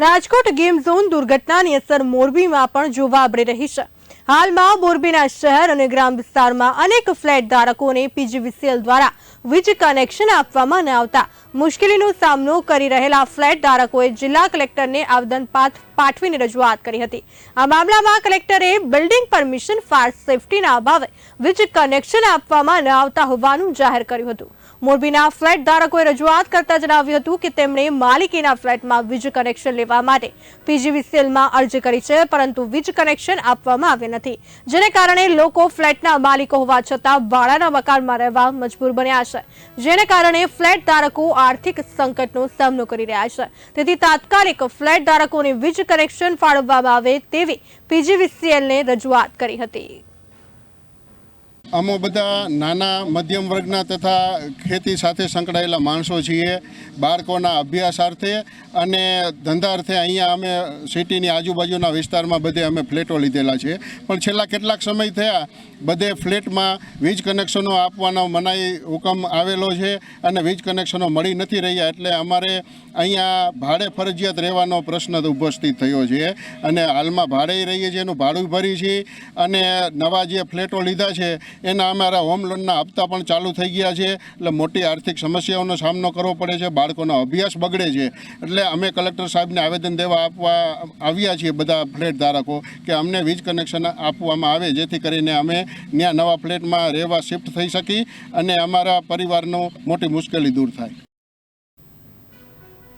Rajkot game zone દુર્ઘટનાની અસર મોરબીમાં પણ જોવા મળી રહી છે. હાલમાં મોરબીના શહેર અને ગ્રામ વિસ્તારમાં અનેક ફ્લેટ ધારકોને પીજીવીસીએલ દ્વારા વીજ કનેક્શન આપવામાં ન આવતા મુશ્કેલીનો સામનો કરી રહેલા ફ્લેટ ધારકોએ જિલ્લા કલેક્ટરને આવેદન પાઠવીને રજૂઆત કરી હતી. આ મામલામાં કલેક્ટરે બિલ્ડિંગ પરમિશન, ફાયર સેફટીના અભાવે વીજ કનેક્શન આપવામાં ન આવતા હોવાનું જાહેર કર્યું હતું. મોરબીના ફ્લેટ ધારકોએ રજૂઆત કરતા જણાવ્યું હતું કે તેમણે માલિકીના ફ્લેટમાં વીજ કનેક્શન લેવા માટે પીજીવીસીએલમાં અરજી કરી છે, પરંતુ વીજ કનેક્શન આપવામાં આવ્યા નથી. જેને કારણે લોકો ફ્લેટના માલિકો હોવા છતાં ભાડાના મકાનમાં રહેવા મજબૂર બન્યા છે. જેને કારણે ફ્લેટ ધારકો આર્થિક સંકટનો સામનો કરી રહ્યા છે. તેથી તાત્કાલિક ફ્લેટ ધારકોને વીજ કનેક્શન ફાળવવામાં આવે તેવી પીજીવીસીએલને રજૂઆત કરી હતી. અમે બધા નાના, મધ્યમ વર્ગના તથા ખેતી સાથે સંકળાયેલા માણસો છીએ, બાળકોના અભ્યાસાર્થે અને ધંધા અર્થે અહીંયા અમે સિટીની આજુબાજુના વિસ્તારમાં બધે અમે ફ્લેટો લીધેલા છે. પણ છેલ્લા કેટલાક સમય થયા બધે ફ્લેટમાં વીજ કનેક્શનો આપવાનો મનાઈ હુકમ આવેલો છે અને વીજ કનેક્શનો મળી નથી રહ્યા એટલે અમારે અહીંયા ભાડે ફરજિયાત રહેવાનો પ્રશ્ન ઉપસ્થિત થયો છે અને હાલમાં ભાડે રહીએ છીએ, એનું ભાડું ભરી છીએ અને નવા જે ફ્લેટો લીધા છે એના અમારા હોમ લોનના હપ્તા પણ ચાલુ થઈ ગયા છે. એટલે મોટી આર્થિક સમસ્યાઓનો સામનો કરવો પડે છે. બાળકોનો અભ્યાસ બગડે છે. એટલે અમે કલેક્ટર સાહેબને આવેદન દેવા આપવા આવ્યા છીએ બધા ફ્લેટ ધારકો કે અમને વીજ કનેક્શન આપવામાં આવે, જેથી કરીને અમે ત્યાં નવા ફ્લેટમાં રહેવા શિફ્ટ થઈ શકી અને અમારા પરિવારનો મોટી મુશ્કેલી દૂર થાય.